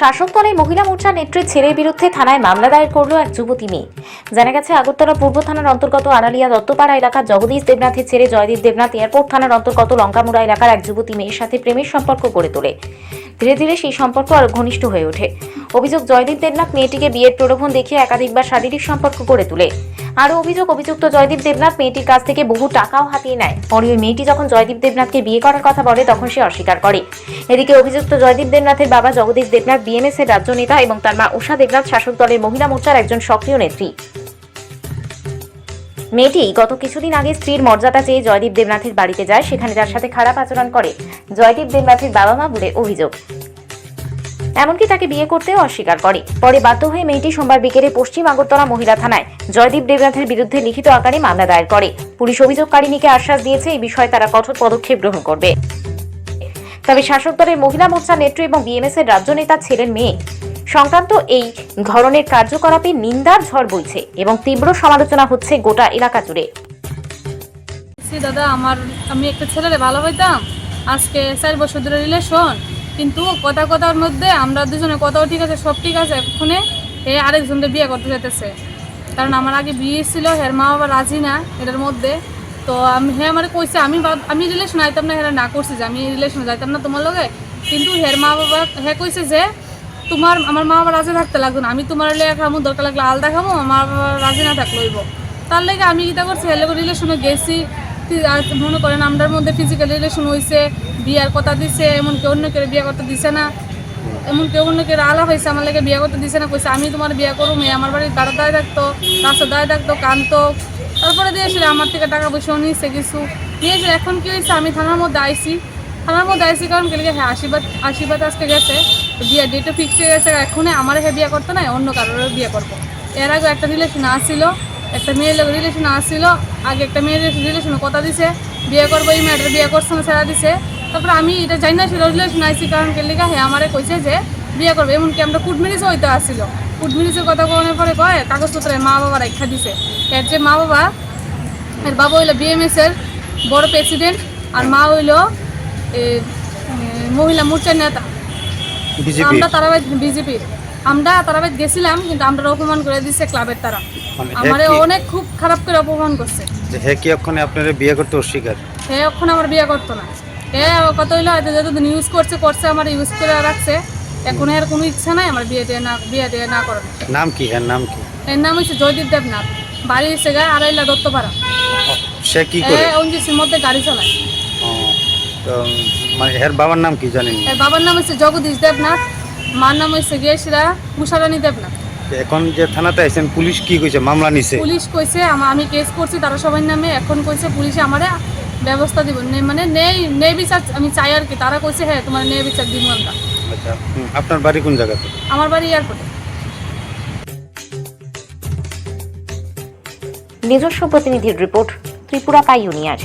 শাসক দলের মহিলা মোর্চা নেত্রীর ছেলের বিরুদ্ধে থানায় মামলা দায়ের করল এক যুবতী মেয়ে। জানা গেছে, আগরতলা পূর্ব থানার অন্তর্গত আড়ালিয়া দত্তপাড়া এলাকার জগদীশ দেবনাথের ছেলে জয়দীপ দেবনাথ এয়ারপোর্ট থানার অন্তর্গত লঙ্কামুড়া এলাকার এক যুবতী মেয়ের সাথে প্রেমের সম্পর্ক গড়ে তোলে। ধীরে ধীরে সেই সম্পর্ক আরও ঘনিষ্ঠ হয়ে ওঠে। অভিযোগ, জয়দীপ দেবনাথ মেয়েটিকে বিয়ের প্রলোভন দেখিয়ে একাধিকবার শারীরিক সম্পর্ক গড়ে তোলে। আরও অভিযোগ, অভিযুক্ত জয়দীপ দেবনাথ মেয়েটির কাছ থেকে বহু টাকাও হাতিয়ে নেয়। পরে ওই মেয়েটি যখন জয়দীপ দেবনাথকে বিয়ে করার কথা বলে, তখন সে অস্বীকার করে। এদিকে অভিযুক্ত জয়দীপ দেবনাথের বাবা জগদীশ দেবনাথ বিএমএস এর রাজ্য নেতা এবং তার মা উষা দেবনাথ শাসক দলের মহিলা মোর্চার একজন সক্রিয় নেত্রী। মেয়েটি গত কিছুদিন আগে স্ত্রীর মর্যাদা চেয়ে জয়দীপ দেবনাথের বাড়িতে যায়, সেখানে তার সাথে খারাপ আচরণ করে জয়দীপ দেবনাথের বাবা মা বলে অভিযোগ। এমনকি তাকে বিয়ে করতেও অস্বীকার করে। পরে বাধ্য হয়ে মেয়েটি সোমবার বিকেলে পশ্চিম আগরতলা মহিলা থানায় জয়দীপ দেবনাথের বিরুদ্ধে লিখিত আকারে মামলা দায়ের করে। পুলিশ অভিযোগকারিনীকে আশ্বাস দিয়েছে, এই বিষয়ে তারা কঠোর পদক্ষেপ গ্রহণ করবে। তবে শাসক দলের মহিলা মোর্চা নেত্রী এবং বিএমএস এর রাজ্য নেতা ছেলের মেয়ে। সংক্রান্ত এই ধরনের কার্যকলাপে নিন্দার ঝড় বইছে এবং তীব্র সমালোচনা হচ্ছে গোটা এলাকা জুড়ে। দাদা, আমার, আমি একটা ছেলেরে হইতাম আজকে চার বছর ধরে রিলেশন কিন্তু কথা কথার মধ্যে আমরা দুজনে কথাও ঠিক আছে, সব ঠিক আছে, এক্ষণে এ আরেকজনকে বিয়ে করতে যেতেছে কারণ আমার আগে বিয়ে ছিল, হের মা বাবা রাজি না এটার মধ্যে। তো আমি হ্যাঁ আমার কইছে, আমি আমি রিলেশন আইতাম না, হেরা না করছি যে আমি রিলেশন যাইতাম না তোমার লগে। কিন্তু হের মা বাবা হ্যাঁ কইছে যে তোমার আমার মা বাবা রাজি থাকতে লাগবে না। আমি তোমার লেগে খামো, দরকার লাগলে আলাদা খামো আমার বাবা রাজি না থাকলে হইব। তার লেগে আমি কিতা করছি লগে রিলেশনে গেছি। মনে করেন আমরার মধ্যে ফিজিক্যাল রিলেশন হয়েছে বিয়ার কথা দিছে এমন কেউ অন্য কেউ বিয়ে করতে দিছে না। এমন কেউ অন্য কেউ আলাপ হয়েছে আমার লাগে বিয়ে করতে দিছে না, কইছে, আমি তোমার বিয়ে করব মেয়ে আমার বাড়ির দাঁড়া দাঁড়ায় থাকতো, রাস্তা দাঁড়ায় থাকতো কানতো তারপরে দিয়েছিল আমার থেকে টাকা পয়সাও নিয়েছে কিছু। নিয়েছে এখন কি হয়েছে আমি থানার মধ্যে আইছি। থানার মধ্যে আইসি কারণ কেলে হ্যাঁ আশীর্বাদ আশীর্বাদ আজকে গেছে। তো বিয়ের ডেটও ফিক্সড হয়ে গেছে, এখনই আমার হ্যাঁ বিয়ে করতে নাই, অন্য কারোর বিয়ে করব। এর আগে একটা রিলেশন আসছিল একটা মেয়ের লোক রিলেশন আসছিল আগে একটা মেয়ের রিলেশনে কথা দিছে, বিয়ে করব, এই মেয়েটার বিয়ে করছে না সেরা দিছে। তারপরে আমি এটা জানি না ছিল রিলেশন আইসি কারণ কেলে হ্যাঁ আমারে কইছে যে বিয়ে করবে, এমনকি আমরা কুটমিরিজও হইতে আসছিল। কুটমিরিজের কথা কোনের পরে কয়, কাগজপত্রে মা বাবা রেখা দিছে। এর যে মা বাবা, এর বাবা হইল বিএমএস এর বড় প্রেসিডেন্ট আর মা হইল মহিলা মোর্চার নেতা। আমরা তারাবাদ বিজেপির আমরা তারাবাদ গেছিলাম কিন্তু আমরা অপমান করে দিচ্ছে ক্লাবের তারা। মানে আমারে অনেক খুব খারাপ করে অপমান করছে। হে কি ওখানে আপনারা বিয়ে করতে অস্বীকার? হে এখন আমার বিয়ে করতো না। হে কত হইল হয়তো যতদিন ইউজ করছে করছে আমার ইউজ করে রাখছে। এখন এর কোনো ইচ্ছা নাই আমার বিয়ে দিয়ে না বিয়ে দিয়ে না করার। নাম কি? হ্যাঁ নাম কি? এর নাম হচ্ছে জয়দীপ দেবনাথ। বাড়ি এসে গায়ে আড়াইলা দত্তপাড়া। সে কি করে? অঞ্জিসির মধ্যে গাড়ি চালায়। তো মানে এর বাবার নাম কি জানেন? এর বাবার নাম হচ্ছে জগদীশ দেবনাথ মার নাম হচ্ছে গিয়েছিলা উষারানী দেবনাথ। এখন যে থানাতে আইছেন পুলিশ কি কইছে? মামলা নিছে? পুলিশ কইছে আমি কেস করছি তারা সবাই নামে। এখন কইছে পুলিশে আমারে ব্যবস্থা দিব। নে- মানে নেই নেই বিচার আমি চাই আর কি। তারা কইছে হ্যাঁ তোমার নেই বিচার দিব আমরা। আচ্ছা আপনার বাড়ি কোন জায়গাতে আমার বাড়ি এয়ারপোর্টে। নিজস্ব প্রতিনিধির রিপোর্ট ত্রিপুরা পাইওনিয়ার